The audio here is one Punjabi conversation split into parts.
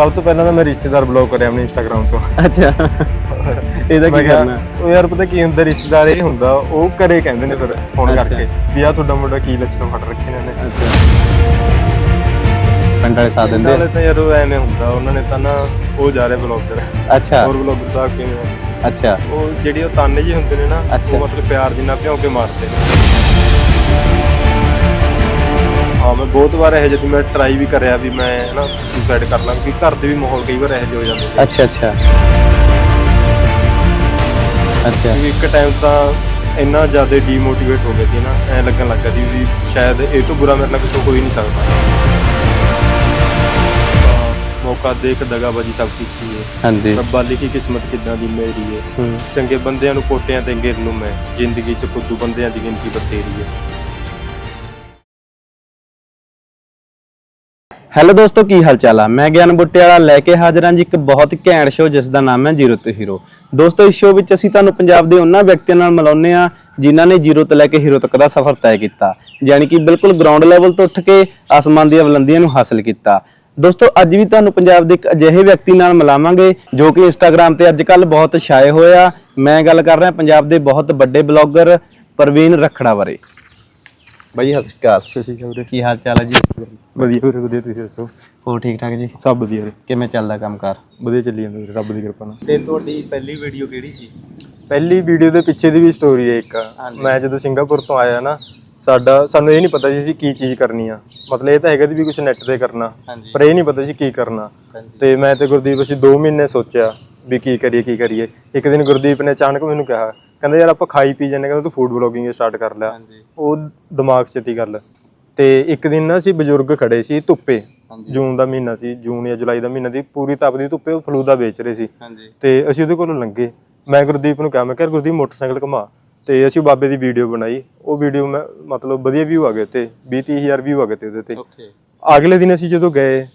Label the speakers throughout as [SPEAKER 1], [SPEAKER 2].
[SPEAKER 1] ਸਭ ਤੋਂ ਪਹਿਲਾਂ ਤਾਂ ਮੈਂ ਰਿਸ਼ਤੇਦਾਰ ਬਲੌਕ ਕਰਿਆ ਆਪਣੇ ਇੰਸਟਾਗ੍ਰam ਤੋਂ।
[SPEAKER 2] ਅੱਛਾ। ਇਹਦਾ
[SPEAKER 1] ਮੈਂ
[SPEAKER 2] ਕੀ
[SPEAKER 1] ਕਿਹਾ,
[SPEAKER 2] ਕਰਨਾ?
[SPEAKER 1] ਉਹ ਯਾਰ ਪਤਾ ਕੀ ਹੁੰਦਾ ਰਿਸ਼ਤੇਦਾਰ ਇਹ ਹੁੰਦਾ ਉਹ ਘਰੇ ਕਹਿੰਦੇ ਨੇ ਫਿਰ ਫੋਨ
[SPEAKER 2] ਅੱਛਾ।
[SPEAKER 1] ਕਰਕੇ ਵੀ ਆ ਤੁਹਾਡਾ ਮੁੰਡਾ ਕੀ ਲੱਛਣ ਫੜ ਰੱਖੇ ਨੇ ਇਹਨੇ।
[SPEAKER 2] ਅੱਛਾ। ਪਿੰਡ ਵਾਲੇ ਸਾਥ ਦਿੰਦੇ?
[SPEAKER 1] ਨਾਲੇ ਤਾਂ ਯਾਰ ਉਹ ਐਵੇਂ ਹੁੰਦਾ ਉਹਨਾਂ ਨੇ ਤਾਂ ਨਾ ਉਹ ਜਾ ਰਹੇ ਬਲੌਗਰ
[SPEAKER 2] ਅੱਛਾ।
[SPEAKER 1] ਹੋਰ ਬਲੌਗਰ ਸਾਹਿਬ ਕਿਵੇਂ ਆ?
[SPEAKER 2] ਅੱਛਾ।
[SPEAKER 1] ਉਹ ਜਿਹੜੀ ਉਹ ਤਾਨੇ ਜੀ ਹੁੰਦੇ ਨੇ ਨਾ
[SPEAKER 2] ਅੱਛਾ।
[SPEAKER 1] ਉਹ ਮਤਲਬ ਪਿਆਰ ਜਿੰਨਾ ਭਿਉਂ ਕੇ ਮਾਰਦੇ ਨੇ। ਹਾਂ ਮੈਂ ਬਹੁਤ ਵਾਰ ਇਹ ਜਿਹੀ ਮੈਂ ਟਰਾਈ ਵੀ ਕਰਿਆ ਵੀ ਮੈਂ ਨਾ ਸੁਸਾਈਡ ਕਰ ਲਾਂ ਕਿਉਂਕਿ ਘਰ ਦੇ ਵੀ ਮਾਹੌਲ ਕਈ ਵਾਰ ਇਹੋ ਜਿਹੇ ਹੋ ਜਾਂਦੇ ਨੇ।
[SPEAKER 2] ਅੱਛਾ ਅੱਛਾ। ਅੱਛਾ।
[SPEAKER 1] ਕਿਉਂਕਿ ਇੱਕ ਟਾਈਮ ਤਾਂ ਇੰਨਾ ਜ਼ਿਆਦਾ ਡੀਮੋਟੀਵੇਟ ਹੋ ਗਿਆ ਸੀ ਨਾ ਐ ਲੱਗਣ ਲੱਗਾ ਸੀ ਵੀ ਸ਼ਾਇਦ ਇਹ ਤੋਂ ਬੁਰਾ ਮੇਰੇ ਨਾਲ ਕਿਸੇ ਕੋਈ ਨਹੀਂ ਸਕਦਾ। ਤਾਂ ਮੌਕਾ ਦੇਖ ਦਗਾਬਾਜੀ ਸਭ ਕੀਤੀ ਹੈ।
[SPEAKER 2] ਹਾਂਜੀ।
[SPEAKER 1] ਰੱਬਾ ਲਿਖੀ ਕਿਸਮਤ ਕਿਦਾਂ ਦੀ ਮੇਰੀ ਹੈ।
[SPEAKER 2] ਹੂੰ।
[SPEAKER 1] ਚੰਗੇ ਬੰਦਿਆਂ ਨੂੰ ਕੋਟਿਆਂ ਤੇ ਗਿਣ ਨੂੰ ਮੈਂ ਜ਼ਿੰਦਗੀ 'ਚ ਫੁੱਦੂ ਬੰਦਿਆਂ ਦੀ ਗਿਣਤੀ ਬਥੇਰੀ ਹੈ।
[SPEAKER 2] ਹੈਲੋ ਦੋਸਤੋ, ਕੀ ਹਾਲ ਚਾਲ ਆ? ਮੈਂ ਗਿਆਨ ਬੁੱਟੇ ਵਾਲਾ ਲੈ ਕੇ ਹਾਜ਼ਰ ਹਾਂ ਜੀ ਇੱਕ ਬਹੁਤ ਘੈਂਟ ਸ਼ੋਅ ਜਿਸ ਦਾ ਨਾਮ ਹੈ ਜ਼ੀਰੋ ਤੋਂ ਹੀਰੋ ਦੋਸਤੋ, ਇਸ ਸ਼ੋਅ ਵਿੱਚ ਅਸੀਂ ਤੁਹਾਨੂੰ ਪੰਜਾਬ ਦੇ ਉਹਨਾਂ ਵਿਅਕਤੀਆਂ ਨਾਲ ਮਿਲਾਉਂਦੇ ਆ ਜਿਨ੍ਹਾਂ ਨੇ ਜ਼ੀਰੋ ਤੋਂ ਲੈ ਕੇ ਹੀਰੋ ਤੱਕ ਦਾ ਸਫ਼ਰ ਤੈਅ ਕੀਤਾ, ਯਾਨੀ ਕਿ ਬਿਲਕੁਲ ਗਰਾਊਂਡ ਲੈਵਲ ਤੋਂ ਉੱਠ ਕੇ ਆਸਮਾਨ ਦੀਆਂ ਬੁਲੰਦੀਆਂ ਨੂੰ ਹਾਸਲ ਕੀਤਾ। ਦੋਸਤੋ, ਅੱਜ ਵੀ ਤੁਹਾਨੂੰ ਪੰਜਾਬ ਦੇ ਇੱਕ ਅਜਿਹੇ ਵਿਅਕਤੀ ਨਾਲ ਮਿਲਾਵਾਂਗੇ ਜੋ ਕਿ ਇੰਸਟਾਗ੍ਰam ਤੇ ਅੱਜ ਅੱਜਕੱਲ ਬਹੁਤ ਛਾਏ ਹੋਏ ਆ। ਮੈਂ ਗੱਲ ਕਰ ਰਿਹਾ ਪੰਜਾਬ ਦੇ ਬਹੁਤ ਵੱਡੇ ਬਲੌਗਰ ਪ੍ਰਵੀਨ ਰਖੜਾ ਬਾਰੇ। ਬਾਈ ਸਤਿ ਸ਼੍ਰੀ ਅਕਾਲ।
[SPEAKER 1] ਸਤਿ ਸ਼੍ਰੀ ਅਕਾਲ ਵੀਰੇ।
[SPEAKER 2] ਕੀ ਹਾਲ ਚਾਲ ਹੈ ਜੀ?
[SPEAKER 1] ਵਧੀਆ ਵੀਰੇ ਵਧੀਆ ਤੁਸੀਂ ਦੱਸੋ?
[SPEAKER 2] ਹੋਰ ਠੀਕ ਠਾਕ ਜੀ?
[SPEAKER 1] ਸਭ ਵਧੀਆ ਵੀਰੇ।
[SPEAKER 2] ਕਿਵੇਂ ਚੱਲਦਾ ਕੰਮਕਾਰ
[SPEAKER 1] ਵਧੀਆ ਚੱਲੀ ਜਾਂਦਾ ਵੀਰੇ ਰੱਬ ਦੀ ਕਿਰਪਾ ਨਾਲ।
[SPEAKER 2] ਤੇ ਤੁਹਾਡੀ ਪਹਿਲੀ ਵੀਡੀਓ ਕਿਹੜੀ ਸੀ?
[SPEAKER 1] ਪਹਿਲੀ ਵੀਡੀਓ ਦੇ ਪਿੱਛੇ ਦੀ ਵੀ ਸਟੋਰੀ ਹੈ ਇੱਕ। ਮੈਂ ਜਦੋਂ ਸਿੰਗਾਪੁਰ ਤੋਂ ਆਇਆ ਨਾ ਸਾਡਾ ਸਾਨੂੰ ਇਹ ਨਹੀਂ ਪਤਾ ਸੀ ਅਸੀਂ ਕੀ ਚੀਜ਼ ਕਰਨੀ ਆ। ਮਤਲਬ ਇਹ ਤਾਂ ਹੈਗਾ ਸੀ ਵੀ ਕੁਝ ਨੈਟ ਤੇ ਕਰਨਾ ਪਰ ਇਹ ਨਹੀਂ ਪਤਾ ਸੀ ਕੀ ਕਰਨਾ। ਤੇ ਮੈਂ ਤੇ ਗੁਰਦੀਪ ਅਸੀਂ 2 ਮਹੀਨੇ ਸੋਚਿਆ ਵੀ ਕੀ ਕਰੀਏ ਕੀ ਕਰੀਏ। ਇੱਕ ਦਿਨ ਗੁਰਦੀਪ ਨੇ ਅਚਾਨਕ ਮੈਨੂੰ ਕਿਹਾ ਕਹਿੰਦਾ ਯਾਰ ਆਪਾਂ ਖਾਈ ਪੀ ਜਾਂਦੇ ਕਹਿੰਦਾ ਤੂੰ ਫੂਡ ਬਲੌਗਿੰਗ ਸਟਾਰਟ ਕਰ ਲੈ।
[SPEAKER 2] ਹਾਂਜੀ।
[SPEAKER 1] ਉਹ ਦਿਮਾਗ 'ਚ ਤੀ ਗੱਲ। ਤੇ ਇੱਕ ਦਿਨ ਨਾ ਅਸੀਂ ਬਜ਼ੁਰਗ ਖੜੇ ਸੀ ਧੁੱਪੇ ਜੂਨ ਦਾ ਮਹੀਨਾ ਸੀ ਜੂਨ ਜਾਂ ਜੁਲਾਈ ਦਾ ਮਹੀਨਾ ਦੀ ਪੂਰੀ ਤਪਦੀ ਧੁੱਪੇ ਉਹ ਫਲੂਦਾ ਵੇਚ ਰਹੇ ਸੀ। ਤੇ ਅਸੀਂ ਉਹਦੇ ਕੋਲੋਂ ਲੰਘੇ। ਮੈਂ ਗੁਰਦੀਪ ਨੂੰ ਕਿਹਾ ਮੈਂ ਕਿਹਾ ਗੁਰਦੀਪ ਮੋਟਰਸਾਈਕਲ ਘੁਮਾ। ਤੇ ਅਸੀਂ ਬਾਬੇ ਦੀ ਵੀਡੀਓ ਬਣਾਈ। ਉਹ ਵੀਡੀਓ ਮੈਂ ਮਤਲਬ ਵਧੀਆ ਵਿਊ ਆ ਗਏ ਤੇ 20 30000 ਵਿਊ ਆ ਗਏ ਤੇ ਉਹਦੇ ਤੇ ਅਗਲੇ ਦਿਨ ਅਸੀਂ ਜਦੋਂ ਗਏ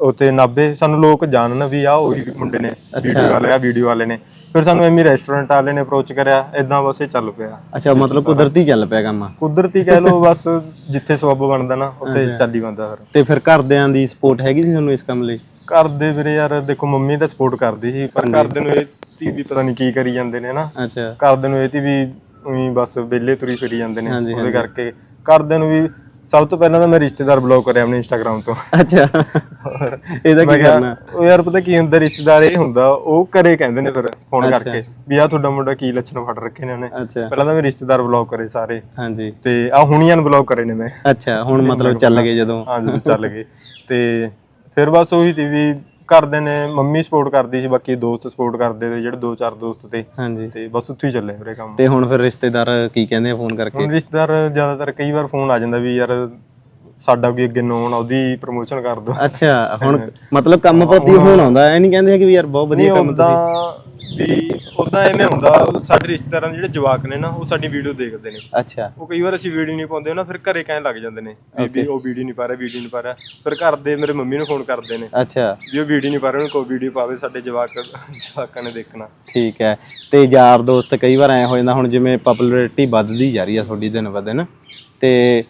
[SPEAKER 1] ਉੱਥੇ ਨਾਬੇ ਸਾਨੂੰ ਲੋਕ ਜਾਣਨ ਵੀ ਆ ਉਹੀ ਮੁੰਡੇ ਨੇ ਵੀਡੀਓ ਵਾਲੇ ਆ ਵੀਡੀਓ ਵਾਲੇ ਨੇ। ਫਿਰ ਸਾਨੂੰ ਐਮੀ ਰੈਸਟੋਰੈਂਟ ਵਾਲੇ ਨੇ ਅਪਰੋਚ ਕਰਿਆ ਇਦਾਂ ਬਸ ਇਹ ਚੱਲ ਪਿਆ।
[SPEAKER 2] ਅੱਛਾ ਮਤਲਬ ਕੁਦਰਤੀ ਚੱਲ ਪਿਆ ਕੰਮ।
[SPEAKER 1] ਕੁਦਰਤੀ ਕਹਿ ਲਓ ਬਸ ਜਿੱਥੇ ਸਬੱਬ ਬਣਦਾ ਨਾ ਉੱਥੇ ਚੱਲ ਹੀ ਬੰਦਾ ਫਿਰ।
[SPEAKER 2] ਤੇ ਫਿਰ ਘਰਦਿਆਂ ਦੀ ਸਪੋਰਟ ਹੈਗੀ ਸੀ ਤੁਹਾਨੂੰ ਇਸ ਕੰਮ ਲਈ?
[SPEAKER 1] ਘਰ ਦੇ ਵੀਰੇ ਯਾਰ ਦੇਖੋ ਮੰਮੀ ਤਾਂ ਸਪੋਰਟ ਕਰਦੀ ਸੀ ਪਰ ਘਰਦੇ ਨੂੰ ਇਹ ਤੀ ਵੀ ਪਤਾ ਨਹੀਂ ਕੀ ਕਰੀ ਜਾਂਦੇ ਨੇ ਨਾ।
[SPEAKER 2] ਅੱਛਾ।
[SPEAKER 1] ਘਰਦੇ ਨੂੰ ਇਹ ਤੀ ਵੀ ਉਹੀ ਬਸ ਵਿਹਲੇ ਤੁਰੀ ਫਿਰੀ ਜਾਂਦੇ ਨੇ ਉਹਦੇ ਕਰਕੇ। ਘਰਦਿਆਂ ਨੂੰ ਵੀ ਸਭ ਤੋਂ ਪਹਿਲਾਂ ਤਾਂ ਮੈਂ ਰਿਸ਼ਤੇਦਾਰ ਬਲੌਕ ਕਰਿਆ ਆਪਣੇ ਇੰਸਟਾਗ੍ਰam ਤੋਂ।
[SPEAKER 2] ਅੱਛਾ। ਇਹਦਾ
[SPEAKER 1] ਮੈਂ
[SPEAKER 2] ਕੀ
[SPEAKER 1] ਕਿਹਾ,
[SPEAKER 2] ਕਰਨਾ?
[SPEAKER 1] ਉਹ ਯਾਰ ਪਤਾ ਕੀ ਹੁੰਦਾ ਰਿਸ਼ਤੇਦਾਰ ਇਹ ਹੁੰਦਾ ਉਹ ਘਰੇ ਕਹਿੰਦੇ ਨੇ ਫਿਰ ਫੋਨ ਕਰਕੇ ਵੀ ਆ ਤੁਹਾਡਾ ਮੁੰਡਾ ਕੀ ਲੱਛਣ ਫੜ ਰੱਖੇ ਨੇ ਉਹਨੇ।
[SPEAKER 2] ਅੱਛਾ।
[SPEAKER 1] ਪਹਿਲਾਂ ਤਾਂ ਮੈਂ ਰਿਸ਼ਤੇਦਾਰ ਬਲੌਕ ਕਰੇ ਸਾਰੇ।
[SPEAKER 2] ਹਾਂਜੀ।
[SPEAKER 1] ਤੇ ਆ ਹੁਣੀਆਂ ਬਲੌਕ ਕਰੇ ਨੇ ਮੈਂ।
[SPEAKER 2] ਅੱਛਾ ਹੁਣ ਮਤਲਬ ਚੱਲ ਗਏ ਜਦੋਂ।
[SPEAKER 1] ਹਾਂ ਜਦੋਂ ਚੱਲ ਗਏ। ਤੇ ਫਿਰ ਬਸ ਉਹੀ ਸੀ ਵੀ ਘਰਦੇ ਨੇ ਮੰਮੀ ਸਪੋਰਟ ਕਰਦੀ ਸੀ ਬਾਕੀ ਦੋਸਤ ਸਪੋਰਟ ਕਰਦੇ ਤੇ ਜਿਹੜੇ ਦੋ ਚਾਰ ਦੋਸਤ ਤੇ
[SPEAKER 2] ਹਾਂਜੀ।
[SPEAKER 1] ਤੇ ਬਸ ਉੱਥੇ ਹੀ ਚੱਲੇ ਵੀਰੇ ਕੰਮ।
[SPEAKER 2] ਤੇ ਹੁਣ ਫਿਰ ਰਿਸ਼ਤੇਦਾਰ ਕੀ ਕਹਿੰਦੇ ਆ ਫੋਨ ਕਰਕੇ?
[SPEAKER 1] ਹੁਣ ਰਿਸ਼ਤੇਦਾਰ ਜ਼ਿਆਦਾਤਰ ਕਈ ਵਾਰ ਫੋਨ ਆ ਜਾਂਦਾ ਵੀ ਯਾਰ ਸਾਡਾ ਕੋਈ ਅੱਗੇ ਨੋਨ ਉਹਦੀ ਪ੍ਰਮੋਸ਼ਨ ਕਰ ਦੋ
[SPEAKER 2] ਅੱਛਾ ਹੁਣ ਮਤਲਬ ਕੰਮ ਪ੍ਰਤੀ ਫੋਨ ਆਉਂਦਾ ਐ ਨਹੀਂ ਕਹਿੰਦੇ ਕਿ ਵੀ ਯਾਰ ਬਹੁਤ ਵਧੀਆ ਕੰਮ
[SPEAKER 1] ਉਦਾਂ ਵੀ ਉਦਾਂ ਐਵੇਂ ਹੁੰਦਾ ਸਾਡੇ ਰਿਸ਼ਤੇਦਾਰਾਂ ਦੇ ਜਿਹੜੇ ਜਵਾਕ ਨੇ ਨਾ ਉਹ ਸਾਡੀ ਵੀਡੀਓ ਦੇਖਦੇ ਨੇ।
[SPEAKER 2] ਅੱਛਾ।
[SPEAKER 1] ਉਹ ਕਈ ਵਾਰ ਅਸੀਂ ਵੀਡੀਓ ਨਹੀਂ ਪਾਉਂਦੇ ਨਾ ਫਿਰ ਘਰੇ ਕਹਿਣ ਲੱਗ ਜਾਂਦੇ ਨੇ ਵੀ ਵੀ ਉਹ ਵੀਡੀਓ ਨਹੀਂ ਪਾ ਰਿਹਾ ਵੀਡੀਓ ਨਹੀਂ ਪਾ ਰਿਹਾ। ਫਿਰ ਘਰ ਦੇ ਮੇਰੇ ਮੰਮੀ ਨੂੰ ਫੋਨ ਕਰਦੇ ਨੇ
[SPEAKER 2] ਅੱਛਾ।
[SPEAKER 1] ਵੀ ਉਹ ਵੀਡੀਓ ਨਹੀਂ ਪਾ ਰਹੇ ਉਹਨੂੰ ਕੋਈ ਵੀਡੀਓ ਪਾਵੇ ਸਾਡੇ ਜਵਾਕ ਜਵਾਕਾਂ ਨੇ ਦੇਖਣਾ।
[SPEAKER 2] ਠੀਕ ਹੈ। ਤੇ ਯਾਰ ਦੋਸਤ ਕਈ ਵਾਰ ਐ ਹੋ ਜਾਂਦਾ ਹੁਣ ਜਿਵੇਂ ਪਪੂਲੈਰਿਟੀ ਵੱਧਦੀ ਜਾ ਰਹੀ ਆ ਤੁਹਾਡੀ ਦਿਨ ਬ ਦਿਨ ਤੇ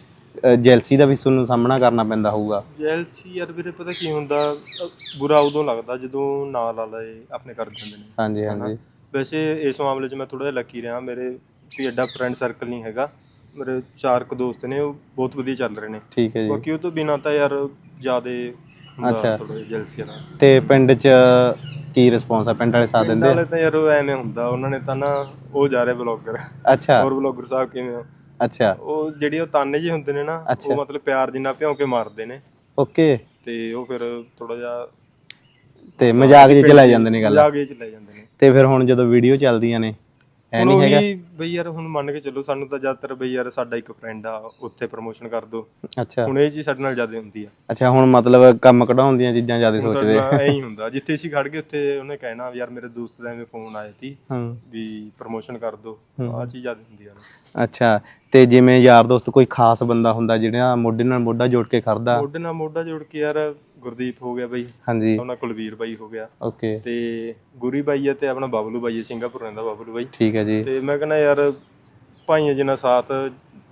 [SPEAKER 2] ਜੈਲਸੀ ਦਾ ਵੀ ਤੁਹਾਨੂੰ ਸਾਹਮਣਾ ਕਰਨਾ ਪੈਂਦਾ ਹੋਊਗਾ।
[SPEAKER 1] ਜੈਲਸੀ ਯਾਰ ਵੀਰੇ ਪਤਾ ਕੀ ਹੁੰਦਾ ਅ, ਬੁਰਾ ਉਦੋਂ ਲੱਗਦਾ ਜਦੋਂ ਨਾਲ ਵਾਲੇ ਆਪਣੇ ਕਰ ਦਿੰਦੇ ਨੇ।
[SPEAKER 2] ਹਾਂਜੀ ਹਾਂਜੀ।
[SPEAKER 1] ਵੈਸੇ ਇਸ ਮਾਮਲੇ 'ਚ ਮੈਂ ਥੋੜਾ ਜਿਹਾ ਲੱਕੀ ਰਿਹਾ ਮੇਰੇ ਕੋਈ ਐਡਾ ਫਰੈਂਡ ਸਰਕਲ ਨਹੀਂ ਹੈਗਾ। ਮੇਰੇ ਚਾਰ ਕੁ ਦੋਸਤ ਨੇ ਉਹ ਬਹੁਤ ਵਧੀਆ ਚੱਲ ਰਹੇ ਨੇ।
[SPEAKER 2] ਠੀਕ ਹੈ ਜੀ।
[SPEAKER 1] ਬਾਕੀ ਉਹ ਤੋਂ ਬਿਨਾਂ ਤਾਂ ਯਾਰ ਜਿਆਦੇ ਹੁੰਦਾ
[SPEAKER 2] ਅੱਛਾ।
[SPEAKER 1] ਥੋੜਾ ਜਿਹਾ ਜੈਲਸੀ ਦਾ
[SPEAKER 2] ਤੇ ਪਿੰਡ 'ਚ ਕੀ ਰਿਸਪੌਂਸ ਆ? ਪਿੰਡ ਵਾਲੇ ਸਾਥ ਦਿੰਦੇ ਆ?
[SPEAKER 1] ਨਾਲੇ ਤਾਂ ਯਾਰ ਉਹ ਐਵੇਂ ਹੁੰਦਾ ਉਹਨਾਂ ਨੇ ਤਾਂ ਨਾ ਉਹ ਜਾ ਰਹੇ ਬਲੌਗਰ
[SPEAKER 2] ਅੱਛਾ।
[SPEAKER 1] ਹੋਰ ਬਲੌਗਰ ਸਾਹਿਬ ਕਿਵੇਂ ਆ?
[SPEAKER 2] ਅੱਛਾ।
[SPEAKER 1] ਉਹ ਜਿਹੜੀ ਉਹ ਤਾਨੇ ਜੀ ਹੁੰਦੇ ਨੇ ਨਾ
[SPEAKER 2] ਅੱਛਾ।
[SPEAKER 1] ਉਹ ਮਤਲਬ ਪਿਆਰ ਜਿੰਨਾ ਭਿਉਂ ਕੇ ਮਾਰਦੇ ਨੇ।
[SPEAKER 2] ਓਕੇ।
[SPEAKER 1] ਤੇ ਉਹ ਫਿਰ ਥੋੜਾ ਜਿਹਾ
[SPEAKER 2] ਤੇ ਮਜ਼ਾਕ ਜਿਹੇ ਚ ਲੈ ਜਾਂਦੇ ਨੇ ਗੱਲ।
[SPEAKER 1] ਲਾਗੇ ਚ ਲੈ ਜਾਂਦੇ ਨੇ।
[SPEAKER 2] ਤੇ ਫਿਰ ਹੁਣ ਜਦੋਂ ਵੀਡੀਓ ਚੱਲਦੀਆਂ ਨੇ ਐ ਨਹੀਂ ਹੈਗਾ
[SPEAKER 1] ਉਹੀ ਬਈ ਯਾਰ ਹੁਣ ਮੰਨ ਕੇ ਚੱਲੋ ਸਾਨੂੰ ਤਾਂ ਜ਼ਿਆਦਾਤਰ ਬਈ ਯਾਰ ਸਾਡਾ ਇੱਕ ਫਰੈਂਡ ਆ ਉੱਥੇ ਪ੍ਰਮੋਸ਼ਨ ਕਰ ਦੋ।
[SPEAKER 2] ਅੱਛਾ।
[SPEAKER 1] ਹੁਣ ਇਹ ਚੀਜ਼ ਸਾਡੇ ਨਾਲ ਜ਼ਿਆਦਾ ਹੁੰਦੀ ਆ।
[SPEAKER 2] ਅੱਛਾ ਹੁਣ ਮਤਲਬ ਕੰਮ ਕਢਾਉਣ ਦੀਆਂ ਚੀਜ਼ਾਂ ਜ਼ਿਆਦਾ ਸੋਚਦੇ।
[SPEAKER 1] ਨਾਲ ਐਂ ਹੀ ਹੁੰਦਾ। ਜਿੱਥੇ ਅਸੀਂ ਖੜ ਗਏ ਉੱਥੇ ਉਹਨੇ ਕਹਿਣਾ ਵੀ ਯਾਰ ਮੇਰੇ ਦੋਸਤ ਦਾ ਐਵੇਂ ਫੋਨ ਆਇਆ ਸੀ
[SPEAKER 2] ਹਾਂ।
[SPEAKER 1] ਵੀ ਪ੍ਰਮੋਸ਼ਨ ਕਰ ਦੋ। ਆ ਚੀਜ਼ ਜ਼ਿਆਦਾ ਹੁੰਦੀ ਆ
[SPEAKER 2] ਅੱਛਾ ਤੇ ਜਿਵੇਂ ਯਾਰ ਦੋਸਤ ਕੋਈ ਖਾਸ ਬੰਦਾ ਹੁੰਦਾ ਜਿਹੜਾ ਮੋਢੇ ਨਾਲ ਮੋਢਾ ਜੋੜ ਕੇ ਖੜਦਾ?
[SPEAKER 1] ਮੋਢੇ ਨਾਲ ਮੋਢਾ ਜੋੜ ਕੇ ਯਾਰ ਗੁਰਦੀਪ ਹੋ ਗਿਆ ਬਈ।
[SPEAKER 2] ਹਾਂਜੀ।
[SPEAKER 1] ਆਪਣਾ ਕੁਲਵੀਰ ਬਾਈ ਹੋ ਗਿਆ।
[SPEAKER 2] ਓਕੇ।
[SPEAKER 1] ਤੇ ਗੁਰੀ ਬਾਈ ਤੇ ਆਪਣਾ ਬਬਲੂ ਬਾਈ ਸਿੰਗਾਪੁਰ ਰਹਿੰਦਾ ਬਬਲੂ ਬਾਈ।
[SPEAKER 2] ਠੀਕ ਹੈ ਜੀ।
[SPEAKER 1] ਤੇ ਮੈਂ ਕਹਿੰਦਾ ਯਾਰ ਭਾਈਆਂ ਜਿੰਨਾ ਸਾਥ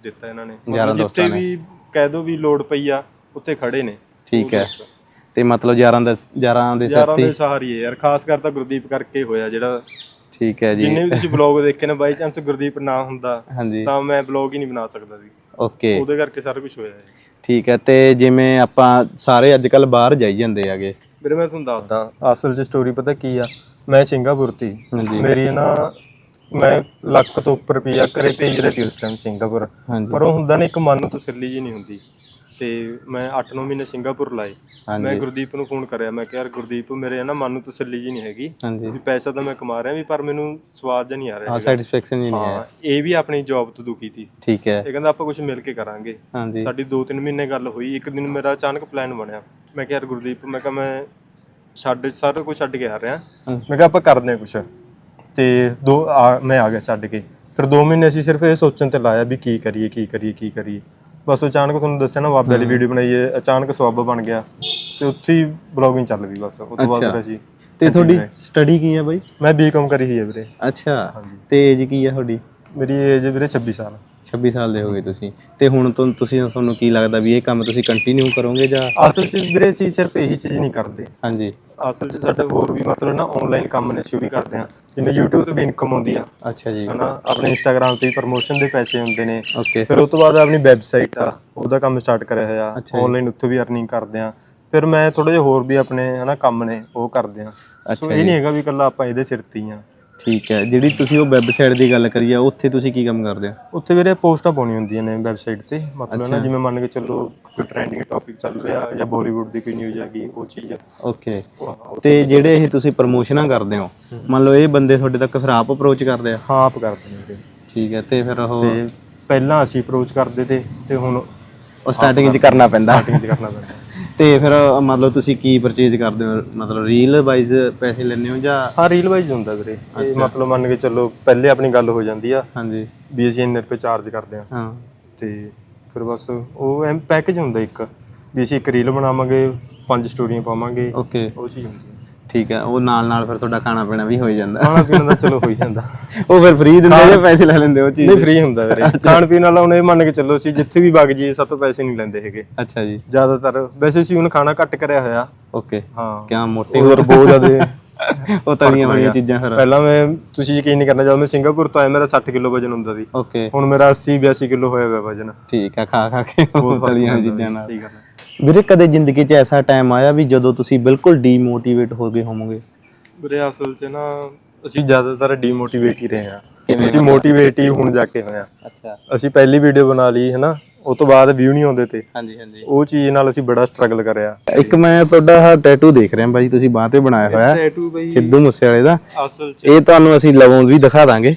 [SPEAKER 1] ਦਿੱਤਾ ਇਹਨਾਂ ਨੇ।
[SPEAKER 2] ਯਾਰਾਂ
[SPEAKER 1] ਜਿੱਥੇ
[SPEAKER 2] ਦੋਸਤਾਂ ਨੇ।
[SPEAKER 1] ਵੀ ਕਹਿ ਦੋ ਵੀ ਲੋੜ ਪਈ ਆ ਉੱਥੇ ਖੜੇ ਨੇ।
[SPEAKER 2] ਠੀਕ ਹੈ। ਤੇ ਮਤਲਬ ਯਾਰਾਂ ਦਾ ਯਾਰਾਂ ਦੇ
[SPEAKER 1] ਯਾਰਾਂ ਦੇ ਸਹਾਰੀ ਹੈ ਯਾਰ ਖਾਸ ਕਰ ਤਾਂ ਗੁਰਦੀਪ ਕਰਕੇ ਹੋਇਆ ਜਿਹੜਾ
[SPEAKER 2] ਠੀਕ ਹੈ ਜੀ।
[SPEAKER 1] ਜਿੰਨੇ ਵੀ ਤੁਸੀਂ ਬਲੌਗ ਦੇਖੇ ਨੇ ਬਾਈ ਚਾਂਸ ਗੁਰਦੀਪ ਨਾ ਹੁੰਦਾ
[SPEAKER 2] ਹਾਂਜੀ।
[SPEAKER 1] ਤਾਂ ਮੈਂ ਬਲੌਗ ਹੀ ਨਹੀਂ ਬਣਾ ਸਕਦਾ ਸੀ
[SPEAKER 2] ਓਕੇ
[SPEAKER 1] ਉਹਦੇ ਕਰਕੇ ਸਾਰਾ ਕੁਝ ਹੋਇਆ ਹੈ
[SPEAKER 2] ਠੀਕ ਹੈ ਤੇ ਜਿਵੇਂ ਆਪਾਂ ਸਾਰੇ ਅੱਜ ਕੱਲ ਬਾਹਰ ਜਾਈ ਜਾਂਦੇ ਹੈਗੇ।
[SPEAKER 1] ਵੀਰੇ ਮੈਂ ਤੁਹਾਨੂੰ ਦੱਸਦਾ ਅਸਲ 'ਚ ਸਟੋਰੀ ਪਤਾ ਕੀ ਆ? ਮੈਂ ਸਿੰਗਾਪੁਰ ਤੀ। ਮੇਰੀ ਨਾ ਮੈਂ ਲੱਖ ਤੋਂ ਉੱਪਰ ਰੁਪਈਆ ਕਰੇ ਭੇਜ ਰਹੀ ਸੀ ਉਸ ਟਾਈਮ ਸਿੰਗਾਪੁਰ। ਪਰ ਉਹ ਹੁੰਦਾ ਨਾ ਇੱਕ ਮਨ ਨੂੰ ਤਸੱਲੀ ਜੀ ਨਹੀਂ ਹੁੰਦੀ। ਤੇ ਮੈਂ 8-9 ਮਹੀਨੇ ਸਿੰਗਾਪੁਰ ਲਾਏ। ਮੈਂ
[SPEAKER 2] ਹਾਂਜੀ
[SPEAKER 1] ਗੁਰਦੀਪ ਨੂੰ ਫੋਨ ਕਰਿਆ ਮੈਂ ਕਿਹਾ ਯਾਰ ਗੁਰਦੀਪ ਮੇਰੇ ਨਾ ਮਨ ਨੂੰ ਤਸੱਲੀ ਜੀ ਨਹੀਂ ਹੈਗੀ।
[SPEAKER 2] ਹਾਂਜੀ।
[SPEAKER 1] ਵੀ ਪੈਸਾ ਤਾਂ ਮੈਂ ਕਮਾ ਰਿਹਾ ਵੀ ਪਰ ਮੈਨੂੰ ਸਵਾਦ ਜਿਹਾ ਨਹੀਂ ਆ ਰਿਹਾ
[SPEAKER 2] ਹਾਂ
[SPEAKER 1] ਹੈਗਾ।
[SPEAKER 2] ਸੈਟੀਸਫੈਕਸ਼ਨ ਹੀ ਨਹੀਂ ਹੈ।
[SPEAKER 1] ਹਾਂ ਇਹ ਵੀ ਆਪਣੀ ਜੌਬ ਤੋਂ ਦੁਖੀ ਸੀ।
[SPEAKER 2] ਠੀਕ ਹੈ।
[SPEAKER 1] ਇਹ ਕਹਿੰਦਾ ਆਪਾਂ ਕੁਝ ਮਿਲ ਕੇ ਕਰਾਂਗੇ।
[SPEAKER 2] ਹਾਂਜੀ।
[SPEAKER 1] ਸਾਡੀ 2-3 ਮਹੀਨੇ ਗੱਲ ਹੋਈ ਇੱਕ ਦਿਨ ਮੇਰਾ ਅਚਾਨਕ ਪਲਾਨ ਬਣਿਆ। ਮੈਂ ਕਿਹਾ ਯਾਰ ਗੁਰਦੀਪ ਮੈਂ ਕਿਹਾ ਮੈਂ ਛੱਡ ਸਾਰਾ ਕੁਝ ਛੱਡ ਕੇ ਆ ਰਿਹਾ।
[SPEAKER 2] ਹਾਂ।
[SPEAKER 1] ਮੈਂ ਕਿਹਾ ਆਪਾਂ ਕਰਦੇ ਹਾਂ ਕੁਝ ਤੇ ਦੋ ਆ- ਮੈਂ ਆ ਗਿਆ ਛੱਡ ਕੇ। ਫਿਰ 2 ਮਹੀਨੇ ਅਸੀਂ ਸਿਰਫ ਇਹ ਸੋਚਣ ਤੇ ਲਾਇਆ ਵੀ ਕੀ ਕਰੀਏ ਕੀ ਕਰੀਏ ਕੀ ਕਰੀਏ। ਬਸ ਅਚਾਨਕ ਤੁਹਾਨੂੰ ਦੱਸਿਆ ਨਾ ਬਾਬੇ ਵਾਲੀ ਵੀਡੀਓ ਬਣਾਈਏ ਅਚਾਨਕ ਸਵਾਬ ਬਣ ਗਿਆ। ਤੇ ਉੱਥੇ ਹੀ ਬਲੌਗਿੰਗ ਚੱਲ ਪਈ ਬਸ ਉਸ ਤੋਂ ਬਾਅਦ। ਫਿਰ ਅਸੀਂ
[SPEAKER 2] ਤੇ ਤੁਹਾਡੀ ਸਟੱਡੀ ਕੀ ਹੈ ਬਾਈ?
[SPEAKER 1] ਮੈਂ ਬੀਕਾਮ ਕਰੀ ਹੋਈ ਹੈ ਵੀਰੇ।
[SPEAKER 2] ਅੱਛਾ। ਤੇ ਏਜ ਕੀ ਹੈ ਤੁਹਾਡੀ?
[SPEAKER 1] ਮੇਰੀ ਏਜ ਵੀਰੇ 26 ਸਾਲ।
[SPEAKER 2] 26 ਸਾਲ ਦੇ ਹੋਗੇ ਤੁਸੀਂ। ਤੇ ਹੁਣ ਤੋਂ ਤੁਸੀਂ ਤੁਹਾਨੂੰ ਕੀ ਲੱਗਦਾ ਵੀ ਇਹ ਕੰਮ ਤੁਸੀਂ ਕੰਟੀਨਿਊ ਕਰੋਗੇ ਜਾਂ
[SPEAKER 1] ਅਸਲ 'ਚ ਵੀਰੇ ਅਸੀਂ ਸਿਰਫ ਇਹੀ ਚੀਜ਼ ਨਹੀਂ ਕਰਦੇ।
[SPEAKER 2] ਹਾਂਜੀ।
[SPEAKER 1] ਅਸਲ 'ਚ ਸਾਡੇ ਹੋਰ ਵੀ ਮਤਲਬ ਨਾ ਆਨਲਾਈਨ ਕੰਮ ਨੇ ਵੀ ਕਰਦੇ ਆ ਜਿਵੇਂ YouTube ਤੇ ਵੀ ਇਨਕਮ ਆਉਂਦੀ ਆ।
[SPEAKER 2] ਅੱਛਾ ਜੀ।
[SPEAKER 1] ਹਨਾ ਆਪਣੇ Instagram ਤੇ ਪ੍ਰੋਮੋਸ਼ਨ ਦੇ ਪੈਸੇ ਹੁੰਦੇ ਨੇ।
[SPEAKER 2] ਓਕੇ
[SPEAKER 1] ਫਿਰ ਉਸ ਤੋਂ ਬਾਅਦ ਆਪਣੀ ਵੈਬਸਾਈਟ ਆ ਉਹਦਾ ਕੰਮ ਸਟਾਰਟ ਕਰਿਆ ਹੋਇਆ। ਆਨਲਾਈਨ ਉੱਥੋਂ ਵੀ ਅਰਨਿੰਗ ਕਰਦੇ ਆ ਫਿਰ ਮੈਂ ਥੋੜੇ ਜਿਹਾ ਹੋਰ ਵੀ ਆਪਣੇ ਹਨਾ ਕੰਮ ਨੇ ਉਹ ਕਰਦੇ ਆ ਸੋ
[SPEAKER 2] ਅੱਛਾ
[SPEAKER 1] ਇਹ ਨਹੀਂ ਹੈਗਾ ਵੀ ਇਕੱਲਾ ਆਪਾਂ ਇਹਦੇ ਸਿਰ ਤੇ ਹੀ ਆ
[SPEAKER 2] ਠੀਕ ਹੈ ਜਿਹੜੀ ਤੁਸੀਂ ਉਹ ਵੈਬਸਾਈਟ ਦੀ ਗੱਲ ਕਰੀ ਆ ਉੱਥੇ ਤੁਸੀਂ ਕੀ ਕੰਮ ਕਰਦੇ ਹੋ?
[SPEAKER 1] ਉੱਥੇ ਵੀਰੇ ਪੋਸਟਾਂ ਪਾਉਣੀ ਹੁੰਦੀਆਂ ਨੇ ਵੈਬਸਾਈਟ ਤੇ। ਮਤਲਬ ਨਾ ਜਿਵੇਂ ਮੰਨ ਕੇ ਚੱਲੋ ਕੋਈ ਟ੍ਰੈਂਡਿੰਗ ਟੌਪਿਕ ਚੱਲ ਰਿਹਾ ਜਾਂ ਬਾਲੀਵੁੱਡ ਦੀ ਕੋਈ ਨਿਊਜ਼ ਆ ਗਈ ਉਹ ਚੀਜ਼
[SPEAKER 2] ਓਕੇ ਤੇ ਜਿਹੜੇ ਇਹ ਤੁਸੀਂ ਪ੍ਰਮੋਸ਼ਨਾਂ ਕਰਦੇ ਹੋ ਮੰਨ ਲਓ ਇਹ ਬੰਦੇ ਤੁਹਾਡੇ ਤੱਕ ਫਿਰ ਆਪ ਅਪਰੋਚ ਕਰਦੇ ਆ?
[SPEAKER 1] ਹਾਂ ਆਪ ਕਰਦੇ ਨੇ ਵੀਰੇ।
[SPEAKER 2] ਠੀਕ ਹੈ ਤੇ ਫਿਰ ਉਹ
[SPEAKER 1] ਤੇ ਪਹਿਲਾਂ ਅਸੀਂ ਅਪਰੋਚ ਕਰਦੇ ਤੇ ਤੇ ਹੁਣ
[SPEAKER 2] ਉਹ ਸਟਾਰਟਿੰਗ 'ਚ ਕਰਨਾ ਪੈਂਦਾ।
[SPEAKER 1] ਸਟਾਰਟਿੰਗ 'ਚ ਕਰਨਾ ਪੈਂਦਾ।
[SPEAKER 2] ਤੇ ਫਿਰ ਮਤਲਬ ਤੁਸੀਂ ਕੀ ਪਰਚੇਜ ਕਰਦੇ ਹੋ? ਮਤਲਬ ਰੀਲ ਵਾਈਜ਼ ਪੈਸੇ ਲੈਂਦੇ ਹੋ ਜਾਂ?
[SPEAKER 1] ਹਾਂ ਰੀਲ ਵਾਈਜ਼ ਹੁੰਦਾ ਵੀਰੇ। ਇਹ ਮਤਲਬ ਮੰਨ ਕੇ ਚੱਲੋ ਪਹਿਲੇ ਆਪਣੀ ਗੱਲ ਹੋ ਜਾਂਦੀ ਆ।
[SPEAKER 2] ਹਾਂਜੀ।
[SPEAKER 1] ਵੀ ਅਸੀਂ ਇੰਨੇ ਰੁਪਏ ਚਾਰਜ ਕਰਦੇ ਆ।
[SPEAKER 2] ਹਾਂ।
[SPEAKER 1] ਤੇ ਫਿਰ ਬਸ ਉਹ ਐਮ ਪੈਕੇਜ ਹੁੰਦਾ ਇੱਕ। ਵੀ ਅਸੀਂ ਇੱਕ ਰੀਲ ਬਣਾਵਾਂਗੇ ਪੰਜ ਸਟੋਰੀਆਂ ਪਾਵਾਂਗੇ।
[SPEAKER 2] ਓਕੇ
[SPEAKER 1] ਉਹ ਚੀਜ਼ ਹੁੰਦੀ
[SPEAKER 2] ਠੀਕ ਹੈ ਉਹ ਨਾਲ ਨਾਲ ਫਿਰ ਤੁਹਾਡਾ ਖਾਣਾ ਪੀਣਾ ਵੀ ਹੋ ਜਾਂਦਾ।
[SPEAKER 1] ਖਾਣਾ ਪੀਣਾ ਦਾ ਚਲੋ ਹੋ ਹੀ ਜਾਂਦਾ।
[SPEAKER 2] ਉਹ ਫਿਰ ਫ੍ਰੀ ਦਿੰਦੇ ਜਾਂ ਪੈਸੇ ਲੈ ਲੈਂਦੇ ਉਹ ਚੀਜ਼?
[SPEAKER 1] ਨਹੀਂ ਫ੍ਰੀ ਹੁੰਦਾ ਵੀਰੇ। ਖਾਣ ਪੀਣ ਵਾਲਾ ਇਹ ਮੰਨ ਕੇ ਚੱਲੋ ਅਸੀਂ ਜਿੱਥੇ ਵੀ ਵਗ ਜਾਈਏ ਸਾਤੋਂ ਪੈਸੇ ਨਹੀਂ ਲੈਂਦੇ ਹੈਗੇ।
[SPEAKER 2] ਅੱਛਾ ਜੀ।
[SPEAKER 1] ਜ਼ਿਆਦਾਤਰ ਵੈਸੇ ਅਸੀਂ ਹੁਣ ਖਾਣਾ ਘੱਟ ਕਰਿਆ ਹੋਇਆ।
[SPEAKER 2] ਓਕੇ।
[SPEAKER 1] ਹਾਂ।
[SPEAKER 2] ਕਿਆ ਮੋਟੇ
[SPEAKER 1] ਹੋਰ ਬਹੁਤ ਜ਼ਿਆਦਾ
[SPEAKER 2] ਉਹ ਤਲੀਆਂ ਹੋਈਆਂ ਚੀਜ਼ਾਂ ਫਿਰ।
[SPEAKER 1] ਪਹਿਲਾਂ ਮੈਂ ਤੁਸੀਂ ਯਕੀਨ ਨਹੀਂ ਕਰਨਾ ਜਦੋਂ ਮੈਂ ਸਿੰਗਾਪੁਰ ਤੋਂ ਆਇਆ ਮੇਰਾ 60 ਕਿਲੋ ਵਜਨ ਹੁੰਦਾ ਸੀ।
[SPEAKER 2] ਓਕੇ।
[SPEAKER 1] ਹੁਣ ਮੇਰਾ 80 82 ਕਿਲੋ ਹੋਇਆ ਹੋਇਆ ਵਜਨ।
[SPEAKER 2] ਠੀਕ ਆ ਖਾ ਖਾ ਕੇ
[SPEAKER 1] ਫ਼ਰਕ
[SPEAKER 2] ਤਲੀਆਂ ਚੀਜ਼ਾਂ
[SPEAKER 1] ਜੀ,
[SPEAKER 2] ਨਾਲ।
[SPEAKER 1] ਸਹੀ ਗੱਲ
[SPEAKER 2] ਵੀਰੇ ਕਦੇ ਜ਼ਿੰਦਗੀ 'ਚ ਐਸਾ ਟਾਈਮ ਆਇਆ ਵੀ ਜਦੋਂ ਤੁਸੀਂ ਬਿਲਕੁਲ ਡੀਮੋਟੀਵੇਟ ਹੋ ਗਏ ਹੋਵੋਗੇ?
[SPEAKER 1] ਵੀਰੇ ਅਸਲ 'ਚ ਨਾ ਅਸੀਂ ਜ਼ਿਆਦਾਤਰ ਡੀਮੋਟੀਵੇਟ ਹੀ ਰਹੇ ਹਾਂ।
[SPEAKER 2] ਕਿਵੇਂ?
[SPEAKER 1] ਅਸੀਂ ਮੋਟੀਵੇਟ ਹੀ ਹੁਣ ਜਾ ਕੇ ਹੋਏ ਆ
[SPEAKER 2] ਅੱਛਾ।
[SPEAKER 1] ਅਸੀਂ ਪਹਿਲੀ ਵੀਡੀਓ ਬਣਾ ਲਈ ਹੈਨਾ? ਉਸ ਤੋਂ ਬਾਅਦ ਵਿਊ ਨਹੀਂ ਆਉਂਦੇ ਤੇ।
[SPEAKER 2] ਹਾਂਜੀ ਹਾਂਜੀ।
[SPEAKER 1] ਉਹ ਚੀਜ਼ ਨਾਲ ਅਸੀਂ ਬੜਾ ਸਟਰਗਲ ਕਰਿਆ।
[SPEAKER 2] ਇੱਕ ਮੈਂ ਤੁਹਾਡਾ ਟੈਟੂ ਦੇਖ ਰਿਹਾ ਬਾਈ ਤੁਸੀਂ ਬਾਹ ਤੇ ਬਣਾਇਆ ਹੋਇਆ
[SPEAKER 1] ਟੈਟੂ ਬਈ
[SPEAKER 2] ਸਿੱਧੂ ਮੂਸੇਵਾਲੇ ਦਾ।
[SPEAKER 1] ਅਸਲ 'ਚ
[SPEAKER 2] ਇਹ ਤੁਹਾਨੂੰ ਅਸੀਂ ਲਵੋਂ ਵੀ ਦਿਖਾ ਦਾਂਗੇ।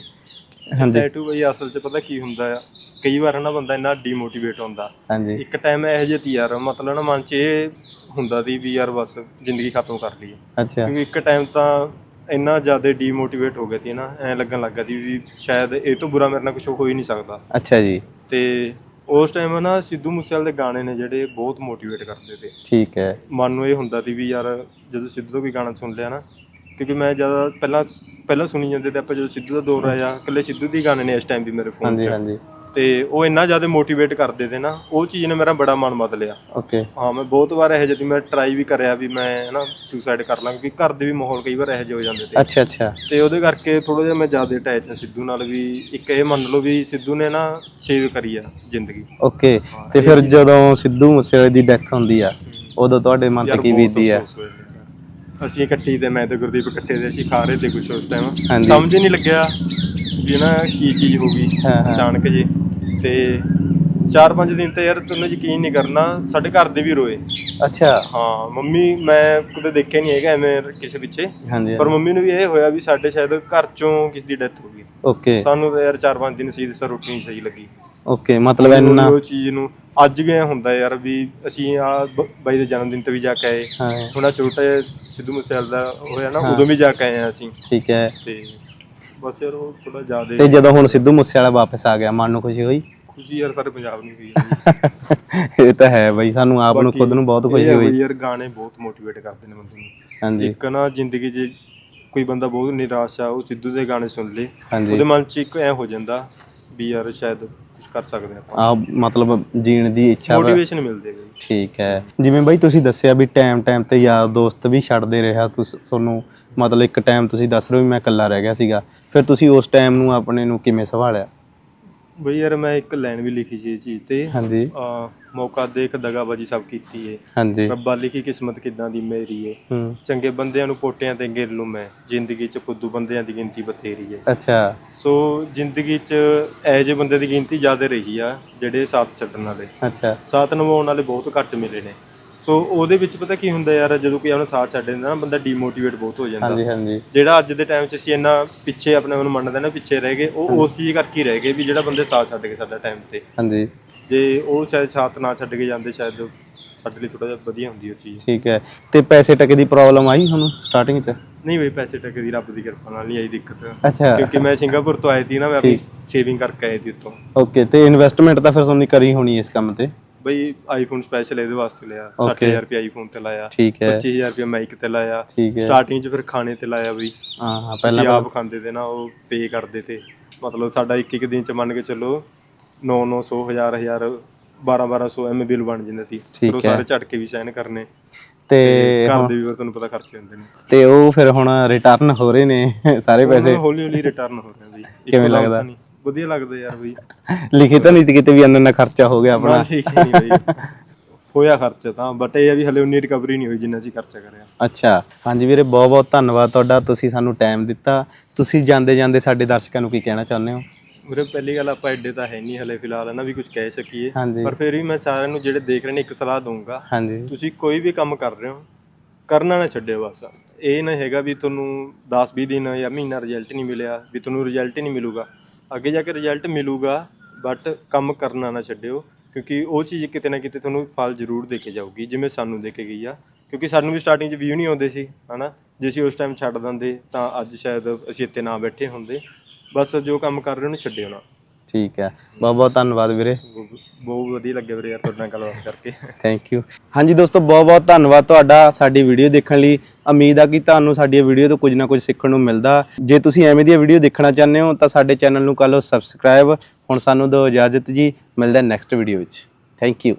[SPEAKER 2] ਹਾਂਜੀ।
[SPEAKER 1] ਟੈਟੂ ਬਈ ਅਸਲ 'ਚ ਪਤਾ ਕੀ ਹੁੰਦਾ ਆ? ਕਈ ਵਾਰ ਨਾ ਬੰਦਾ ਇੰਨਾ ਡੀਮੋਟੀਵੇਟ ਹੁੰਦਾ।
[SPEAKER 2] ਹਾਂਜੀ।
[SPEAKER 1] ਇੱਕ ਟਾਈਮ ਇਹੋ ਜਿਹਾ ਤੀ ਯਾਰ ਮਤਲਬ ਨਾ ਮਨ 'ਚ ਇਹ ਹੁੰਦਾ ਸੀ ਵੀ ਯਾਰ ਬਸ ਜ਼ਿੰਦਗੀ ਖਤਮ ਕਰ ਲਈਏ।
[SPEAKER 2] ਅੱਛਾ।
[SPEAKER 1] ਕਿਉਂਕਿ ਇੱਕ ਟਾਈਮ ਤਾਂ ਇੰਨਾ ਜ਼ਿਆਦਾ ਡੀਮੋਟੀਵੇਟ ਹੋ ਗਿਆ ਸੀ ਨਾ ਐ ਲੱਗਣ ਲੱਗ ਸੀ ਵੀ ਸ਼ਾਇਦ ਇਹ ਤੋਂ ਬੁਰਾ ਮੇਰੇ ਨਾਲ ਕੁਝ ਹੋ ਹੀ ਨਹੀਂ ਸਕਦਾ।
[SPEAKER 2] ਅੱਛਾ ਜੀ।
[SPEAKER 1] ਤੇ ਉਸ ਟਾਈਮ ਨਾ ਸਿੱਧੂ ਮੂਸੇਵਾਲੇ ਦੇ ਗਾਣੇ ਨੇ ਜਿਹੜੇ ਬਹੁਤ ਮੋਟੀਵੇਟ ਕਰਦੇ ਤੇ।
[SPEAKER 2] ਠੀਕ ਹੈ।
[SPEAKER 1] ਮਨ ਨੂੰ ਇਹ ਹੁੰਦਾ ਸੀ ਵੀ ਯਾਰ ਜਦੋਂ ਸਿੱਧੂ ਦਾ ਕੋਈ ਗਾਣਾ ਸੁਣ ਲਿਆ ਨਾ ਕਿਉਂਕਿ ਮੈਂ ਜ਼ਿਆਦਾ ਪਹਿਲਾਂ ਪਹਿਲਾਂ ਸੁਣੀ ਜਾਂਦੇ ਤੇ ਆਪਾਂ ਜਦੋਂ ਸਿੱਧੂ ਦਾ ਦੌਰ ਆਇਆ ਇਕੱਲੇ ਸਿੱਧੂ ਦੀ ਗਾਣੇ ਨੇ ਇਸ ਟਾਈਮ ਵੀ ਮੇਰੇ ਫੋਨ
[SPEAKER 2] ਹਾਂਜੀ
[SPEAKER 1] 'ਚ।
[SPEAKER 2] ਹਾਂਜੀ।
[SPEAKER 1] ਤੇ ਉਹ ਇੰਨਾ ਜ਼ਿਆਦਾ ਮੋਟੀਵੇਟ ਕਰਦੇ ਤੇ ਨਾ ਉਹ ਚੀਜ਼ ਨੇ ਮੇਰਾ ਬੜਾ ਮਨ ਬਦਲਿਆ।
[SPEAKER 2] ਓਕੇ
[SPEAKER 1] ਹਾਂ ਮੈਂ ਬਹੁਤ ਵਾਰ ਇਹੋ ਜਿਹੀ ਮੈਂ ਟਰਾਈ ਵੀ ਕਰਿਆ ਵੀ ਮੈਂ ਹਨਾ ਸੁਸਾਈਡ ਕਰ ਲਾਂ ਕਿਉਂਕਿ ਘਰ ਦੇ ਵੀ ਮਾਹੌਲ ਕਈ ਵਾਰ ਇਹੋ ਜਿਹੇ ਹੋ ਜਾਂਦੇ ਤੇ।
[SPEAKER 2] ਅੱਛਾ ਅੱਛਾ।
[SPEAKER 1] ਤੇ ਉਹਦੇ ਕਰਕੇ ਥੋੜਾ ਜਿਹਾ ਮੈਂ ਜ਼ਿਆਦਾ ਅਟੈਚ ਹਾਂ ਸਿੱਧੂ ਨਾਲ ਵੀ ਇੱਕ ਇਹ ਮੰਨ ਲਓ ਵੀ ਸਿੱਧੂ ਨੇ ਨਾ ਸੇਵ ਕਰੀ ਆ ਜ਼ਿੰਦਗੀ।
[SPEAKER 2] ਓਕੇ ਤੇ ਫਿਰ ਜਦੋਂ ਸਿੱਧੂ ਮੂਸੇਵਾਲੇ ਦੀ ਡੈਥ ਹੁੰਦੀ ਆ ਉਦੋਂ ਤੁਹਾਡੇ ਮਨ ਤੇ ਕੀ ਬੀਤਦੀ ਆ?
[SPEAKER 1] ਅਫਸੋਸ ਹੋਇਆ। ਯਾਰ। ਅਸੀਂ ਇਕੱਠੇ ਤੇ ਮੈਂ ਤੇ ਗੁਰਦੀਪ ਇਕੱਠੇ ਤੇ ਅਸੀਂ ਖਾ ਰਹੇ ਤੇ ਕੁਝ ਉਸ ਟਾਈਮ
[SPEAKER 2] ਹਾਂਜੀ।
[SPEAKER 1] ਸਮਝ ਹੀ ਨਹੀਂ ਲੱਗਿਆ ਵੀ ਨਾ ਕੀ ਚੀਜ਼ ਹੋ ਗਈ
[SPEAKER 2] ਹਾਂ, ਹਾਂ।
[SPEAKER 1] ਅਚਾਨਕ ਜੀ। ਤੇ 4-5 ਦਿਨ ਤੇ ਯਾਰ ਤੁਹਾਨੂੰ ਯਕੀਨ ਨਹੀਂ ਕਰਨਾ ਸਾਡੇ ਘਰ ਦੇ ਵੀ ਰੋਏ।
[SPEAKER 2] ਅੱਛਾ।
[SPEAKER 1] ਹਾਂ ਮੰਮੀ ਮੈਂ ਕਦੇ ਦੇਖਿਆ ਨਹੀਂ ਹੈਗਾ ਐਵੇਂ ਕਿਸੇ ਪਿੱਛੇ।
[SPEAKER 2] ਹਾਂਜੀ
[SPEAKER 1] ਪਰ ਮੰਮੀ ਨੂੰ ਵੀ ਇਹ ਹੋਇਆ ਵੀ ਸਾਡੇ ਸ਼ਾਇਦ ਘਰ ਚੋਂ ਕਿਸੇ ਦੀ ਡੈਥ ਹੋ ਗਈ।
[SPEAKER 2] ਓਕੇ
[SPEAKER 1] ਸਾਨੂੰ ਤਾਂ ਯਾਰ 4-5 ਦਿਨ ਸੀ ਸਰ ਰੋਟੀ ਨਹੀਂ ਸਹੀ ਲੱਗੀ।
[SPEAKER 2] ਓਕੇ ਮਤਲਬ ਇੰਨਾ
[SPEAKER 1] ਉਹ ਚੀਜ਼ ਨੂੰ ਅੱਜ ਵੀ ਐਂ ਹੁੰਦਾ ਯਾਰ ਵੀ ਅਸੀਂ ਆ ਬਾਈ ਦੇ ਜਨਮ ਦਿਨ ਤੇ ਵੀ ਜਾ ਕੇ ਆਏ।
[SPEAKER 2] ਹਾਂ।
[SPEAKER 1] ਆਹ ਛੋਟਾ ਜਿਹਾ ਸਿੱਧੂ ਮੂਸੇਵਾਲੇ ਦਾ ਹੋਇਆ ਨਾ ਉਦੋਂ ਵੀ ਜਾ ਕੇ ਆਏ ਅਸੀਂ।
[SPEAKER 2] ਠੀਕ ਹੈ।
[SPEAKER 1] ਤੇ ਬਸ ਯਾਰ ਉਹ ਥੋੜਾ ਜ਼ਿਆਦਾ
[SPEAKER 2] ਤੇ ਜਦੋਂ ਹੁਣ ਸਿੱਧੂ ਮੂਸੇਵਾਲਾ ਵਾਪਸ ਆ ਗਿਆ ਮਨ ਨੂੰ ਖੁਸ਼ੀ ਹੋਈ?
[SPEAKER 1] ਖੁਸ਼ੀ ਯਾਰ ਸਾਰੇ ਪੰਜਾਬ ਨੂੰ ਹੋਈ।
[SPEAKER 2] ਇਹ ਤਾਂ ਹੈ ਬਈ ਸਾਨੂੰ ਆਪ ਨੂੰ ਖੁਦ ਨੂੰ ਬਹੁਤ ਖੁਸ਼ੀ ਹੋਈ।
[SPEAKER 1] ਯਾਰ ਗਾਣੇ ਬਹੁਤ ਮੋਟੀਵੇਟ ਕਰਦੇ ਨੇ ਬੰਦੇ ਨੂੰ।
[SPEAKER 2] ਹਾਂਜੀ।
[SPEAKER 1] ਇੱਕ ਨਾ ਜ਼ਿੰਦਗੀ 'ਚ ਕੋਈ ਬੰਦਾ ਬਹੁਤ ਨਿਰਾਸ਼ ਆ ਉਹ ਸਿੱਧੂ ਦੇ ਗਾਣੇ ਸੁਣ ਲੇ। ਉਹਦੇ ਮਨ 'ਚ ਇੱਕ ਐ ਹੋ ਜਾਂਦਾ ਵੀ ਯਾਰ ਸ਼ਾਇਦ ਕੁਝ ਕਰ ਸਕਦੇ ਆਪਾਂ।
[SPEAKER 2] ਆ ਮਤਲਬ ਜੀਣ ਦੀ ਇੱਛਾ ਵਾ।
[SPEAKER 1] ਮੋਟੀਵੇਸ਼ਨ ਮਿਲਦੀ ਹੈ ਬਈ
[SPEAKER 2] ਠੀਕ ਹੈ। ਜਿਵੇਂ ਬਾਈ ਤੁਸੀਂ ਦੱਸਿਆ ਵੀ ਟਾਈਮ ਟਾਈਮ ਤੇ ਯਾਰ ਦੋਸਤ ਵੀ ਛੱਡਦੇ ਰਿਹਾ। ਤੁਸ ਤੁਹਾਨੂੰ ਮਤਲਬ ਇੱਕ ਟਾਈਮ ਤੁਸੀਂ ਦੱਸ ਰਹੇ ਹੋ ਵੀ ਮੈਂ ਇਕੱਲਾ ਰਹਿ ਗਿਆ ਸੀਗਾ। ਫਿਰ ਤੁਸੀਂ ਉਸ ਟਾਈਮ ਨੂੰ ਆਪਣੇ ਨੂੰ ਕਿਵੇਂ ਸੰਭਾਲਿਆ?
[SPEAKER 1] ਬਈ ਯਾਰ ਮੈਂ ਇੱਕ ਲਾਈਨ ਵੀ ਲਿਖੀ ਸੀ ਇਹ ਚੀਜ਼ ਤੇ।
[SPEAKER 2] ਹਾਂਜੀ।
[SPEAKER 1] ਆ ਮੌਕਾ ਦੇਖ ਦਗਾਬਾਜੀ ਸਭ ਕੀਤੀ ਏ।
[SPEAKER 2] ਹਾਂਜੀ।
[SPEAKER 1] ਰੱਬਾ ਲਿਖੀ ਕਿਸਮਤ ਕਿਦਾਂ ਦੀ ਮੇਰੀ ਏ।
[SPEAKER 2] ਹੂੰ।
[SPEAKER 1] ਚੰਗੇ ਬੰਦਿਆਂ ਨੂੰ ਪੋਟਿਆਂ ਤੇ ਗਿਰ ਲੂ ਮੈਂ। ਜ਼ਿੰਦਗੀ 'ਚ ਫੁੱਦੂ ਬੰਦਿਆਂ ਦੀ ਗਿਣਤੀ ਬਥੇਰੀ ਏ।
[SPEAKER 2] ਅੱਛਾ।
[SPEAKER 1] ਸੋ ਜ਼ਿੰਦਗੀ 'ਚ ਇਹੋ ਜਿਹੇ ਬੰਦੇ ਦੀ ਗਿਣਤੀ ਜ਼ਿਆਦਾ ਰਹੀ ਆ ਜਿਹੜੇ ਸਾਥ ਛੱਡਣ ਵਾਲੇ।
[SPEAKER 2] ਅੱਛਾ।
[SPEAKER 1] ਸਾਥ ਨਿਭਾਉਣ ਵਾਲੇ ਬਹੁਤ ਘੱਟ ਮਿਲੇ ਨੇ। ਸੋ ਉਹਦੇ ਵਿੱਚ ਪਤਾ ਕੀ ਹੁੰਦਾ ਯਾਰ ਜਦੋਂ ਕੋਈ ਆਪਣਾ ਸਾਥ ਛੱਡ ਦਿੰਦਾ ਨਾ ਬੰਦਾ ਡੀਮੋਟੀਵੇਟ ਬਹੁਤ ਹੋ ਜਾਂਦਾ।
[SPEAKER 2] ਹਾਂਜੀ ਹਾਂਜੀ।
[SPEAKER 1] ਜਿਹੜਾ ਅੱਜ ਦੇ ਟਾਈਮ 'ਚ ਅਸੀਂ ਇੰਨਾ ਪਿੱਛੇ ਆਪਣੇ ਆਪ ਨੂੰ ਮੰਨਦੇ ਨਾ ਪਿੱਛੇ ਰਹਿ ਗਏ ਉਹ ਉਸ ਚੀਜ਼ ਕਰਕੇ ਹੀ ਰਹਿ ਗਏ ਵੀ ਜਿਹੜਾ ਬੰਦੇ ਸਾਥ ਛੱਡ ਗਏ ਸਾਡਾ ਟਾਈਮ ਤੇ।
[SPEAKER 2] ਹਾਂਜੀ।
[SPEAKER 1] ਜੇ ਉਹ ਸ਼ਾਇਦ ਸਾਥ ਨਾ ਛੱਡ ਕੇ ਜਾਂਦੇ ਸ਼ਾਇਦ ਸਾਡੇ ਲਈ ਥੋੜਾ ਜਿਹਾ ਵਧੀਆ ਹੁੰਦੀ ਉਹ ਚੀਜ਼।
[SPEAKER 2] ਠੀਕ ਹੈ। ਤੇ ਪੈਸੇ ਟਕੇ ਦੀ ਪ੍ਰੋਬਲਮ ਆਈ ਤੁਹਾਨੂੰ ਸਟਾਰਟਿੰਗ ਚ?
[SPEAKER 1] ਨਹੀਂ ਬਈ ਪੈਸੇ ਟਕੇ ਦੀ ਰੱਬ ਦੀ ਕਿਰਪਾ ਨਾਲ ਨਹੀਂ ਆਈ ਦਿੱਕਤ।
[SPEAKER 2] ਅੱਛਾ।
[SPEAKER 1] ਕਿਉਂਕਿ ਮੈਂ ਸਿੰਗਾਪੁਰ ਤੋਂ ਆਈ ਸੀ ਨਾ ਮੈਂ ਆਪਣੀ ਸੇਵਿੰਗ ਕਰਕੇ ਆਈ ਸੀ ਉੱਥੋਂ।
[SPEAKER 2] ਓਕੇ ਤੇ ਇਨਵੈਸਟਮੈਂਟ ਤਾਂ ਫਿਰ ਤੁਹਾਨੂੰ ਕਰੀ ਹੋਣੀ ਇਸ ਕੰਮ ਤੇ?
[SPEAKER 1] ਬਈ ਆਈਫੋਨ ਸਪੈਸ਼ਲ ਇਹਦੇ ਵਾਸਤੇ ਲਿਆ
[SPEAKER 2] Okay.
[SPEAKER 1] 60000 ਰੁਪਏ ਆਈਫੋਨ ਤੇ ਲਾਇਆ
[SPEAKER 2] ਠੀਕ ਹੈ।
[SPEAKER 1] 25000 ਰੁਪਏ ਮਾਈਕ ਤੇ ਲਾਇਆ ਸਟਾਰਟਿੰਗ 'ਚ ਫਿਰ ਖਾਣੇ ਤੇ ਲਾਇਆ ਬਈ।
[SPEAKER 2] ਹਾਂ ਹਾਂ
[SPEAKER 1] ਪਹਿਲਾਂ ਆਪ ਖਾਂਦੇ ਤੇ ਨਾ ਉਹ ਪੇ ਕਰਦੇ ਤੇ। ਮਤਲਬ ਸਾਡਾ ਇੱਕ ਇੱਕ ਦਿਨ 'ਚ ਮੰਨ ਕੇ ਚੱਲੋ 9 900 1000 1000 12 1200 ਐਵੇਂ ਬਿੱਲ ਬਣ ਜਾਂਦਾ ਸੀ। ਫਿਰ ਉਹ। ਸਾਰੇ ਝਟਕੇ ਵੀ ਸਾਈਨ ਕਰਨੇ।
[SPEAKER 2] ਤੇ
[SPEAKER 1] ਘਰ ਦੇ ਵੀ ਤੁਹਾਨੂੰ ਪਤਾ ਖਰਚੇ ਹੁੰਦੇ ਨੇ।
[SPEAKER 2] ਤੇ ਉਹ ਫਿਰ ਹੁਣ ਰਿਟਰਨ ਹੋ ਰਹੇ ਨੇ ਸਾਰੇ ਪੈਸੇ।
[SPEAKER 1] ਹੌਲੀ ਹੌਲੀ ਰਿਟਰਨ ਹੋ ਰਿਹਾ ਬਈ। ਇੱਕੋ
[SPEAKER 2] ਕਿਵੇਂ ਲੱਗਦਾ?
[SPEAKER 1] ਵਧੀਆ ਲੱਗਦਾ ਯਾਰ ਬਈ।
[SPEAKER 2] ਲਿਖੇ ਤਾਂ ਨਹੀਂ ਸੀ ਕਿਤੇ ਵੀ ਇੰਨਾ ਇੰਨਾ ਖਰਚਾ ਹੋ ਗਿਆ ਆਪਣਾ।
[SPEAKER 1] ਠੀਕ ਹੀ ਨਹੀਂ ਬਈ। ਹੋਇਆ ਖਰਚਾ ਤਾਂ ਬਟ ਇਹ ਆ ਵੀ ਹਲੇ ਉਨੀ ਰਿਕਵਰੀ ਨਹੀਂ ਹੋਈ ਜਿੰਨਾ ਅਸੀਂ ਖਰਚਾ ਕਰਿਆ।
[SPEAKER 2] ਅੱਛਾ ਹਾਂਜੀ ਵੀਰੇ ਬਹੁਤ ਬਹੁਤ ਧੰਨਵਾਦ ਤੁਹਾਡਾ ਤੁਸੀਂ ਸਾਨੂੰ ਟਾਈਮ ਦਿੱਤਾ। ਤੁਸੀਂ ਜਾਂਦੇ ਜਾਂਦੇ ਸਾਡੇ ਦਰਸ਼ਕਾਂ ਨੂੰ ਕੀ ਕਹਿਣਾ ਚਾਹੁੰਦੇ ਹੋ?
[SPEAKER 1] ਵੀਰੇ ਪਹਿਲੀ ਗੱਲ ਆਪਾਂ ਐਡੇ ਤਾਂ ਹੈ ਨਹੀਂ ਹਲੇ ਫਿਲਹਾਲ ਹੈ ਨਾ ਵੀ ਕੁਝ ਕਹਿ ਸਕੀਏ।
[SPEAKER 2] ਹਾਂਜੀ।
[SPEAKER 1] ਪਰ ਫਿਰ ਵੀ ਮੈਂ ਸਾਰਿਆਂ ਨੂੰ ਜਿਹੜੇ ਦੇਖ ਰਹੇ ਨੇ ਇੱਕ ਸਲਾਹ ਦਊਂਗਾ।
[SPEAKER 2] ਹਾਂਜੀ।
[SPEAKER 1] ਤੁਸੀਂ ਕੋਈ ਵੀ ਕੰਮ ਕਰ ਰਹੇ ਹੋ ਕਰਨਾ ਨਾ ਛੱਡਿਓ ਬਸ। ਇਹ ਨਾ ਹੈਗਾ ਵੀ ਤੁਹਾਨੂੰ 10-20 ਦਿਨ ਜਾਂ ਮਹੀਨਾ ਰਿਜ਼ਲਟ ਨਹੀਂ ਮਿਲਿਆ ਵੀ ਤੁਹਾਨੂੰ ਰਿਜ਼ਲਟ ਹੀ ਨਹੀਂ ਮਿਲੂਗਾ। ਅੱਗੇ ਜਾ ਕੇ ਰਿਜ਼ਲਟ ਮਿਲੂਗਾ ਬਟ ਕੰਮ ਕਰਨਾ ਨਾ ਛੱਡਿਓ, ਕਿਉਂਕਿ ਉਹ ਚੀਜ਼ ਕਿਤੇ ਨਾ ਕਿਤੇ ਤੁਹਾਨੂੰ ਫਲ ਜ਼ਰੂਰ ਦੇ ਕੇ ਜਾਊਗੀ, ਜਿਵੇਂ ਸਾਨੂੰ ਦੇ ਕੇ ਗਈ ਆ। ਕਿਉਂਕਿ ਸਾਨੂੰ ਵੀ ਸਟਾਰਟਿੰਗ 'ਚ ਵਿਊ ਨਹੀਂ ਆਉਂਦੇ ਸੀ, ਹਨਾ? ਜੇ ਅਸੀਂ ਉਸ ਟਾਈਮ ਛੱਡ ਦਿੰਦੇ, ਤਾਂ ਅੱਜ ਸ਼ਾਇਦ ਅਸੀਂ ਇੱਥੇ ਨਾ ਬੈਠੇ ਹੁੰਦੇ। ਬਸ ਜੋ ਕੰਮ ਕਰ ਰਹੇ ਉਹਨੂੰ ਛੱਡਿਓ ਨਾ।
[SPEAKER 2] ਠੀਕ ਹੈ। ਬਹੁਤ ਬਹੁਤ ਧੰਨਵਾਦ ਵੀਰੇ।
[SPEAKER 1] ਬਹੁਤ ਵਧੀਆ ਲੱਗਿਆ ਵੀਰੇ ਯਾਰ ਤੁਹਾਡੇ ਨਾਲ ਗੱਲਬਾਤ ਕਰਕੇ।
[SPEAKER 2] ਥੈਂਕ ਯੂ ਹਾਂਜੀ ਦੋਸਤੋ ਬਹੁਤ ਬਹੁਤ ਧੰਨਵਾਦ ਤੁਹਾਡਾ ਸਾਡੀ ਵੀਡੀਓ ਦੇਖਣ ਲਈ। ਉਮੀਦ ਆ ਕਿ ਤੁਹਾਨੂੰ ਸਾਡੀ ਵੀਡੀਓ ਤੋਂ ਕੁਝ ਨਾ ਕੁਝ ਸਿੱਖਣ ਨੂੰ ਮਿਲਦਾ। ਜੇ ਤੁਸੀਂ ਐਵੇਂ ਦੀਆਂ ਵੀਡੀਓ ਦੇਖਣਾ ਚਾਹੁੰਦੇ ਹੋ ਤਾਂ ਸਾਡੇ ਚੈਨਲ ਨੂੰ ਕਰ ਲਓ ਸਬਸਕ੍ਰਾਈਬ ਹੁਣ ਸਾਨੂੰ ਦਿਓ ਇਜਾਜ਼ਤ ਜੀ। ਮਿਲਦੇ ਨੈਕਸਟ ਵੀਡੀਓ ਵਿੱਚ। Thank you